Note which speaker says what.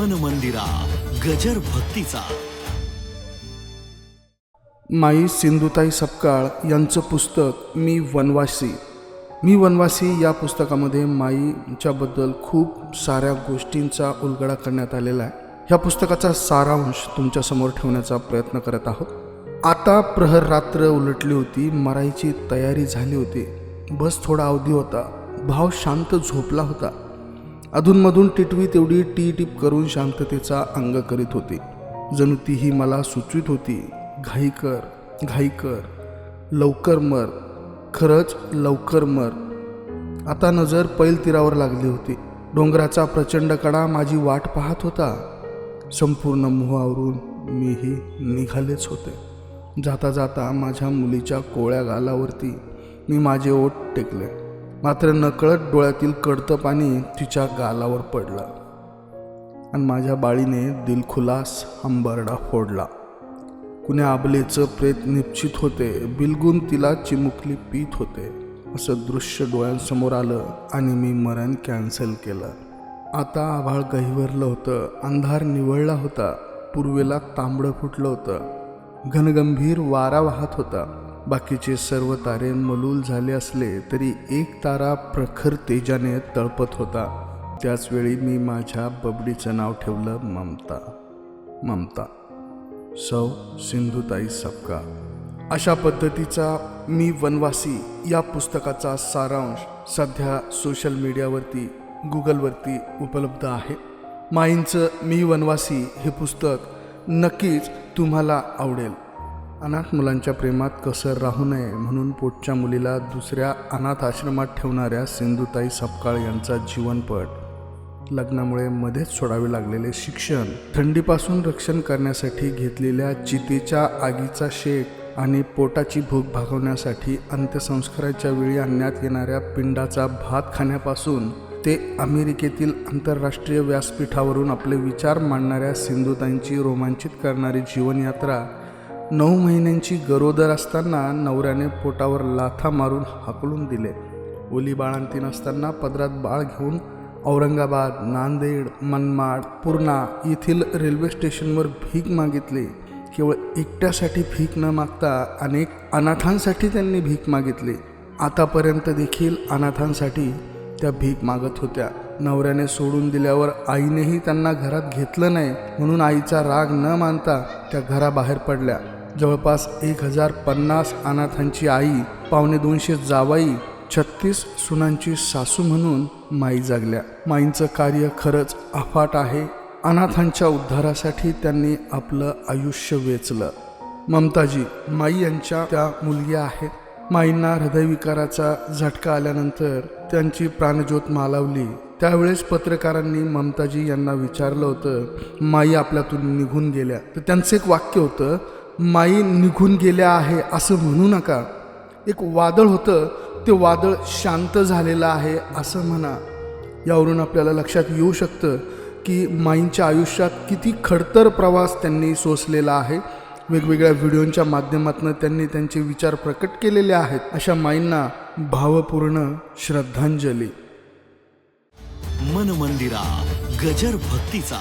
Speaker 1: मन मंदिरा गजर भक्तीचा.
Speaker 2: माई सिंधुताई सपकाळ यांचं पुस्तक मी वनवासी. मी वनवासी या पुस्तकामध्ये माईच्याबद्दल खूप साऱ्या गोष्टींचा उलगडा करण्यात आलेला आहे. ह्या पुस्तकाचा सारांश तुमच्यासमोर ठेवण्याचा प्रयत्न करत आहोत. आता प्रहर रात्र उलटली होती मरायची तयारी झाली होती. बस थोडा अवधी होता. भाव शांत झोपला होता. अधूनमधून टिटवी तेवढी टी टिप करून शांततेचा अंग करीत होती. जणू तीही मला सुचवित होती घाई कर घाई कर लवकर मर खरंच लवकर मर. आता नजर पैल तीरावर लागली होती. डोंगराचा प्रचंड कडा माझी वाट पाहत होता. संपूर्ण मोहावरून मीही निघालेच होते. जाता जाता माझ्या मुलीच्या कोळ्या गालावरती मी माझे ओठ टेकले. मात्र नकळत डोळ्यातील कडतं पाणी तिच्या गालावर पडलं. आणि माझ्या बाळीने दिलखुलास हंबरडा फोडला. कुण्या आबलेचं प्रेत निश्चित होते बिलगून तिला चिमुकली पीत होते. असं दृश्य डोळ्यांसमोर आलं आणि मी मरण कॅन्सल केलं. आता आभाळ गहिवरलं होतं अंधार निवळला होता पूर्वेला तांबडं फुटलं होतं. घनगंभीर वारा वाहत होता. बाकीचे सर्व तारे मलूल झाले असले तरी एक तारा प्रखर तेजाने तळपत होता. त्याचवेळी मी माझ्या बबडीचं नाव ठेवलं ममता. ममता. सौ सिंधुताई सपका अशा पद्धतीचा मी वनवासी या पुस्तकाचा सारांश सध्या सोशल मीडियावरती गुगलवरती उपलब्ध आहे. माईंचं मी वनवासी हे पुस्तक नक्कीच तुम्हाला आवडेल. अनाथ मुलांच्या प्रेमात कसर राहू नये म्हणून पोटच्या मुलीला दुसऱ्या अनाथ आश्रमात ठेवणाऱ्या सिंधुताई सपकाळ यांचा जीवनपट. लग्नामुळे मध्येच सोडावे लागलेले शिक्षण थंडीपासून रक्षण करण्यासाठी घेतलेल्या चितेच्या आगीचा शेक आणि पोटाची भूक भागवण्यासाठी अंत्यसंस्काराच्या वेळी आणण्यात येणाऱ्या पिंडाचा भात खाण्यापासून ते अमेरिकेतील आंतरराष्ट्रीय व्यासपीठावरून आपले विचार मांडणाऱ्या सिंधुताईंची रोमांचित करणारी जीवनयात्रा नऊ महिन्यांची गरोदर असताना नवऱ्याने पोटावर लाथा मारून हाकलून दिले. ओली बाळांतीन असताना पदरात बाळ घेऊन औरंगाबाद नांदेड मनमाड पूर्णा येथील रेल्वे स्टेशनवर भीक मागितली. केवळ एकट्यासाठी भीक न मागता अनेक अनाथांसाठी त्यांनी भीक मागितली. आतापर्यंत देखील अनाथांसाठी त्या भीक मागत होत्या. नवऱ्याने सोडून दिल्यावर आईनेही त्यांना घरात घेतलं नाही म्हणून आईचा राग न मानता त्या घराबाहेर पडल्या. जवळपास एक हजार पन्नास अनाथांची आई पावणे दोनशे जावाई छत्तीस सुनांची सासू म्हणून माई जागल्या. माईंचं कार्य खरंच अफाट आहे. अनाथांच्या उद्धारासाठी त्यांनी आपलं आयुष्य वेचलं. ममताजी माई यांच्या त्या मुलगी आहेत. माईंना हृदयविकाराचा झटका आल्यानंतर त्यांची प्राणज्योत मालावली. त्यावेळेस पत्रकारांनी ममताजी यांना विचारलं होतं माई आपल्यातून निघून गेल्या. तर त्यांचं एक वाक्य होतं माई निघून गेल्या आहे असं म्हणू नका. एक वादळ होतं ते वादळ शांत झालेलं आहे असं म्हणा. यावरून आपल्याला लक्षात येऊ शकतं की माईंच्या आयुष्यात किती खडतर प्रवास त्यांनी सोसलेला आहे. वेगवेगळ्या व्हिडिओंच्या माध्यमातून त्यांनी त्यांचे विचार प्रकट केलेले आहेत. अशा माईंना भावपूर्ण श्रद्धांजली.
Speaker 1: मन मंदिरा गजर भक्तीचा.